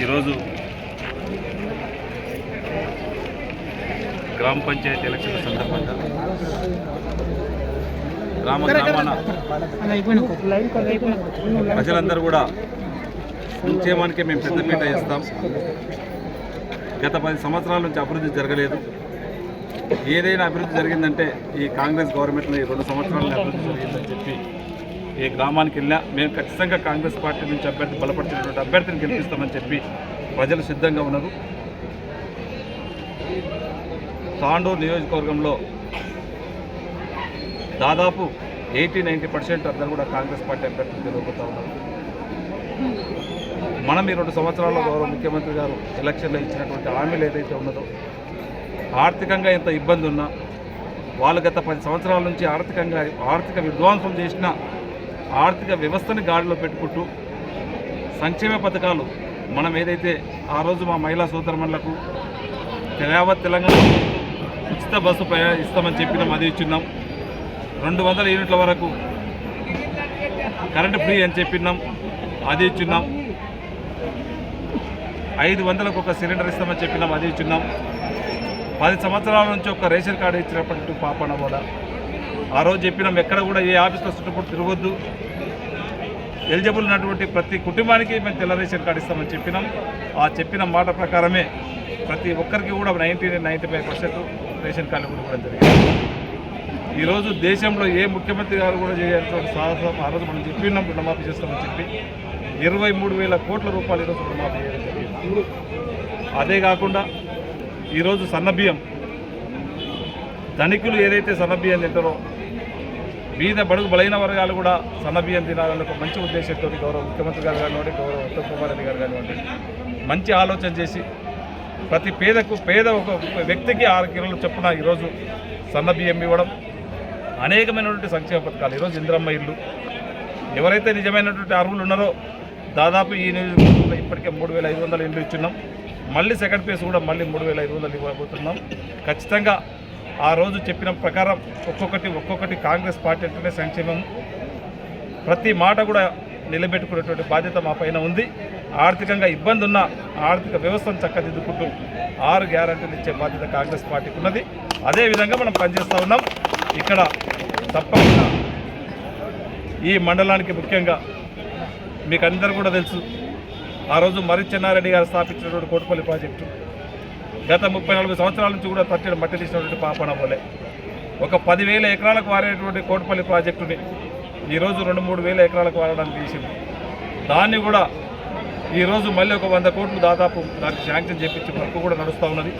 ఈరోజు గ్రామ పంచాయతీ ఎలక్షన్ సందర్భంగా గ్రామ గ్రామాన ప్రజలందరూ కూడా సంక్షేమానికే మేము పెద్దపీట ఇస్తాం గత పది సంవత్సరాల నుంచి అభివృద్ధి జరగలేదు. ఏదైనా అభివృద్ధి జరిగిందంటే ఈ కాంగ్రెస్ గవర్నమెంట్లో ఈ రెండు సంవత్సరాల అభివృద్ధి జరిగిందని చెప్పి ఏ గ్రామానికి వెళ్ళినా మేము ఖచ్చితంగా కాంగ్రెస్ పార్టీ నుంచి అభ్యర్థి బలపరిచినటువంటి అభ్యర్థిని గెలిపిస్తామని చెప్పి ప్రజలు సిద్ధంగా ఉన్నారు. తాండూరు నియోజకవర్గంలో దాదాపు ఎయిటీ నైంటీ పర్సెంట్ అందరూ కూడా కాంగ్రెస్ పార్టీ అభ్యర్థులు గెలవబోతా ఉన్నారు. మనం ఈ రెండు సంవత్సరాల్లో గౌరవ ముఖ్యమంత్రి గారు ఎలక్షన్లో ఇచ్చినటువంటి హామీలు ఏదైతే ఉన్నదో ఆర్థికంగా ఎంత ఇబ్బంది ఉన్నా వాళ్ళు గత పది సంవత్సరాల నుంచి ఆర్థికంగా ఆర్థిక విధ్వంసం చేసిన ఆర్థిక వ్యవస్థని గాడిలో పెట్టుకుంటూ సంక్షేమ పథకాలు మనం ఏదైతే ఆ రోజు మా మహిళా సోదరమణులకు యావత్ తెలంగాణ ఉచిత బస్సు ప్రయాణిస్తామని ఇస్తామని చెప్పినాం అది ఇచ్చిన్నాం. రెండు వందల యూనిట్ల వరకు కరెంటు ఫ్రీ అని చెప్పినాం అది ఇచ్చిన్నాం. ఐదు వందలకు ఒక సిలిండర్ ఇస్తామని చెప్పినాం అది ఇచ్చిన్నాం. పది సంవత్సరాల నుంచి ఒక రేషన్ కార్డు ఇచ్చినప్పటి పాపన కూడా ఆ రోజు చెప్పినాం ఎక్కడ కూడా ఏ ఆఫీస్లో చుట్టుపక్కల తిరగొద్దు. ఎలిజిబుల్ ఉన్నటువంటి ప్రతి కుటుంబానికి మేము తెల్ల రేషన్ కార్డు ఇస్తామని చెప్పినాం. ఆ చెప్పిన మాట ప్రకారమే ప్రతి ఒక్కరికి కూడా ninety ninety five percent ration card కూడా ఇవ్వడం జరిగింది ఈరోజు దేశంలో ఏ ముఖ్యమంత్రి గారు కూడా చేయాల్సిన సాహసం ఆ రోజు మనం చెప్పినాం రుణమాఫీ చేస్తామని చెప్పి ఇరవై మూడు వేల కోట్ల రూపాయలు ఈరోజు రుణమాఫీ చేయడం జరిగింది. అదే కాకుండా ఈరోజు సన్నబియ్యం ధనికులు ఏదైతే సన్నబియ్యం తింటారో బీద బడుగు బలైన వర్గాలు కూడా సన్నబియ్యం తినాలని ఒక మంచి ఉద్దేశంతో గౌరవ ముఖ్యమంత్రి గారు కానివ్వండి గౌరవ ఉత్తమ్ కుమార్ రెడ్డి గారు కానివ్వండి మంచి ఆలోచన చేసి ప్రతి పేదకు పేద ఒక వ్యక్తికి ఆరు కిలోలు చొప్పున ఈరోజు సన్నబియ్యం ఇవ్వడం అనేకమైనటువంటి సంక్షేమ పథకాలు. ఈరోజు ఇంద్రమ్మ ఇల్లు. ఎవరైతే నిజమైనటువంటి అర్హులు ఉన్నారో దాదాపు ఈ నియోజకవర్గంలో ఇప్పటికే మూడు వేల ఐదు వందల ఇల్లు ఇచ్చున్నాం. మళ్ళీ సెకండ్ ఫేజ్ కూడా మళ్ళీ మూడు వేల ఐదు వందలు ఇవ్వబోతున్నాం. ఖచ్చితంగా ఆ రోజు చెప్పిన ప్రకారం ఒక్కొక్కటి ఒక్కొక్కటి కాంగ్రెస్ పార్టీ అంటేనే సంక్షేమం. ప్రతి మాట కూడా నిలబెట్టుకునేటువంటి బాధ్యత మా పైన ఉంది. ఆర్థికంగా ఇబ్బంది ఉన్న ఆర్థిక వ్యవస్థను చక్కదిద్దుకుంటూ ఆరు గ్యారంటీలు ఇచ్చే బాధ్యత కాంగ్రెస్ పార్టీకి ఉన్నది. అదేవిధంగా మనం పనిచేస్తూ ఉన్నాం. ఇక్కడ తప్పకుండా ఈ మండలానికి ముఖ్యంగా మీకు అందరూ కూడా తెలుసు ఆ రోజు మర్రి చెన్నారెడ్డి గారు స్థాపించినటువంటి కోటపల్లి ప్రాజెక్టు గత ముప్పై నలభై సంవత్సరాల నుంచి కూడా తట్టిన మట్టి తీసినటువంటి పాపన పోలే ఒక పదివేల ఎకరాలకు వారేటువంటి కోటపల్లి ప్రాజెక్టుని ఈరోజు రెండు మూడు వేల ఎకరాలకు వారడానికి తీసింది. దాన్ని కూడా ఈరోజు మళ్ళీ ఒక వంద కోట్లు దాదాపు దానికి శాంక్షన్ చేపించి వరకు కూడా నడుస్తూ ఉన్నది.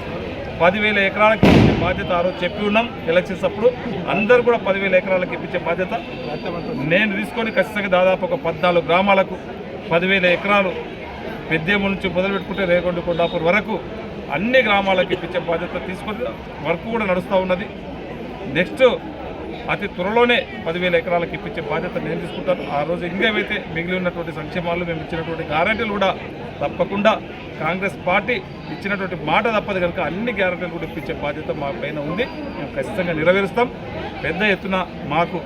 పదివేల ఎకరాలకి ఇచ్చే బాధ్యత ఆ రోజు చెప్పి ఉన్నాం ఎలక్షన్స్ అప్పుడు. అందరూ కూడా పదివేల ఎకరాలకు ఇప్పించే బాధ్యత. నేను తీసుకొని ఖచ్చితంగా దాదాపు ఒక పద్నాలుగు గ్రామాలకు పదివేల ఎకరాలు పెద్దేముల నుంచి మొదలు పెట్టుకుంటే రేగొండ కొండాపూర్ వరకు అన్ని గ్రామాలకు ఇప్పించే బాధ్యత తీసుకొని వర్క్ కూడా నడుస్తూ ఉన్నది. నెక్స్ట్ అతి త్వరలోనే పదివేల ఎకరాలకు ఇప్పించే బాధ్యత నేను తీసుకుంటాను. ఆ రోజు ఇంకేవైతే మిగిలి ఉన్నటువంటి సంక్షేమాలు మేము ఇచ్చినటువంటి గ్యారంటీలు కూడా తప్పకుండా కాంగ్రెస్ పార్టీ ఇచ్చినటువంటి మాట తప్పదు కనుక అన్ని గ్యారంటీలు కూడా ఇప్పించే బాధ్యత మా పైన ఉంది. మేము ఖచ్చితంగా నెరవేరుస్తాం. పెద్ద ఎత్తున మాకు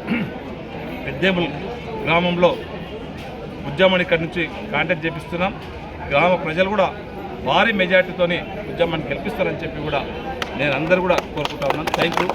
పెద్దేముల్ గ్రామంలో ఉద్యమాన్ని ఇక్కడి నుంచి కాంటాక్ట్ చేపిస్తున్నాం. గ్రామ ప్రజలు కూడా భారీ మెజార్టీతోని ఉద్యమాన్ని గెలిపిస్తారని చెప్పి కూడా నేను అందరూ కూడా కోరుకుంటా ఉన్నాను. Thank you